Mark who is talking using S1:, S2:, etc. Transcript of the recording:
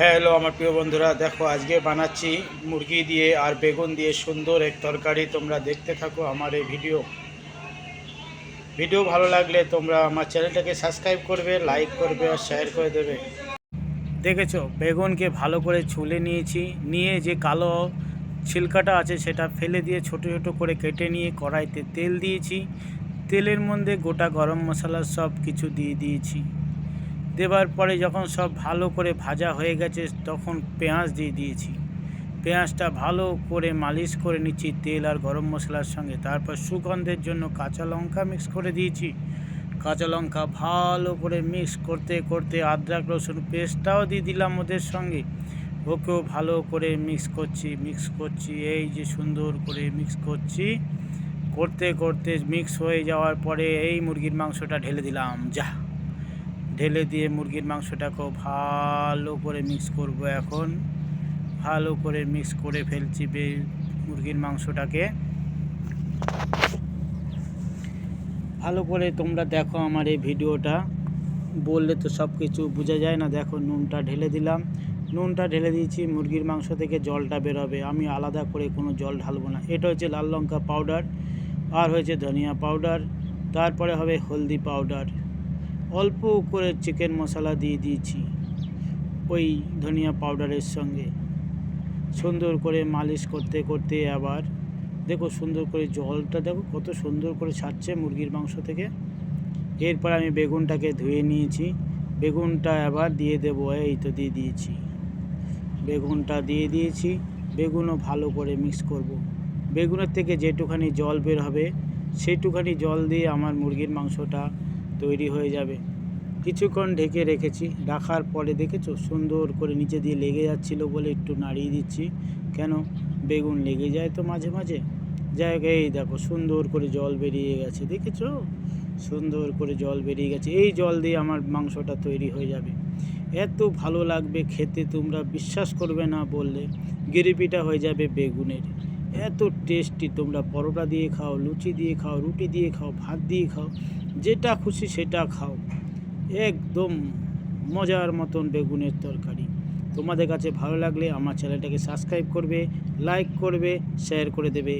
S1: Hello আমার প্রিয় বন্ধুরা, দেখো আজকে বানাচ্ছি মুরগি দিয়ে আর বেগুন দিয়ে সুন্দর এক তরকারি, তোমরা দেখতে থাকো আমার এই ভিডিও। ভিডিও ভালো লাগলে তোমরা আমার চ্যানেলটাকে সাবস্ক্রাইব করবে, লাইক করবে আর শেয়ার করে দেবে। দেখেছ, বেগুনকে ভালো করে ছুলে নিয়েছি, নিয়ে যে কালো ছিলকাটা আছে সেটা ফেলে দিয়ে ছোট ছোট করে কেটে নিয়ে কড়াইতে তেল দিয়েছি। তেলের মধ্যে গোটা গরম মশলা সব কিছু দিয়ে দিয়েছি। দেবার পরে যখন সব ভালো করে ভাজা হয়ে গেছে, তখন পেঁয়াজ দিয়ে দিয়েছি। পেঁয়াজটা ভালো করে মালিশ করে নিচ্ছি তেল আর গরম মশলার সঙ্গে। তারপর সুগন্ধের জন্য কাঁচা লঙ্কা মিক্স করে দিয়েছি। কাঁচা লঙ্কা ভালো করে মিক্স করতে করতে আদ্রাক রসুন পেস্টটাও দিয়ে দিলাম ওদের সঙ্গে। ওকেও ভালো করে মিক্স করছি মিক্স করছি, এই যে সুন্দর করে মিক্স করছি। করতে করতে মিক্স হয়ে যাওয়ার পরে এই মুরগির মাংসটা ঢেলে দিলাম। যা ঢেলে দিয়ে মুরগির মাংসটাকেও ভালো করে মিক্স করব এখন। ভালো করে মিক্স করে ফেলছি বে- মুরগির মাংসটাকে। ভালো করে তোমরা দেখো আমার এই ভিডিওটা। বললে তো সব কিছু বোঝা যায় না। দেখো নুনটা ঢেলে দিলাম। নুনটা ঢেলে দিয়েছি, মুরগির মাংস থেকে জলটা বেরোবে। আমি আলাদা করে কোনো জল ঢালবো না। এটা হচ্ছে লাল লঙ্কা পাউডার আর হয়েছে ধনিয়া পাউডার তারপরে হবে হলদি পাউডার অল্প করে চিকেন মশলা দিয়ে দিয়েছি ওই ধনিয়া পাউডারের সঙ্গে। সুন্দর করে মালিশ করতে করতে আবার দেখো সুন্দর করে জলটা দেখো কত সুন্দর করে ছাড়ছে মুরগির মাংস থেকে। এরপর আমি বেগুনটাকে ধুয়ে নিয়েছি। বেগুনটা আবার দিয়ে দেবো, এই তো দিয়ে দিয়েছি। বেগুনটা দিয়ে দিয়েছি, বেগুনও ভালো করে মিক্স করব। বেগুনের থেকে যেটুখানি জল বের হবে সেইটুখানি জল দিয়ে আমার মুরগির মাংসটা তৈরি হয়ে যাবে। কিছুক্ষণ ঢেকে রেখেছি। রাখার পরে দেখেছ? সুন্দর করে নিচে দিয়ে লেগে যাচ্ছিল বলে একটু নাড়িয়ে দিচ্ছি। কেন? বেগুন লেগে যায় তো মাঝে মাঝে। যাই হোক, এই দেখো, সুন্দর করে জল বেরিয়ে গেছে। দেখেছ? সুন্দর করে জল বেরিয়ে গেছে। এই জল দিয়ে আমার মাংসটা তৈরি হয়ে যাবে। এত ভালো লাগবে খেতে, তোমরা বিশ্বাস করবে না বললে। গিরিপিটা হয়ে যাবে বেগুনের। এত টেস্টি তোমরা পরোটা দিয়ে খাও, লুচি দিয়ে খাও, রুটি দিয়ে খাও, ভাত দিয়ে খাও, যেটা খুশি সেটা খাও। একদম মজার মতন বেগুনের তরকারি। তোমাদের কাছে ভালো লাগলে আমার চ্যানেলটাকে সাবস্ক্রাইব করবে লাইক করবে শেয়ার করে দেবে।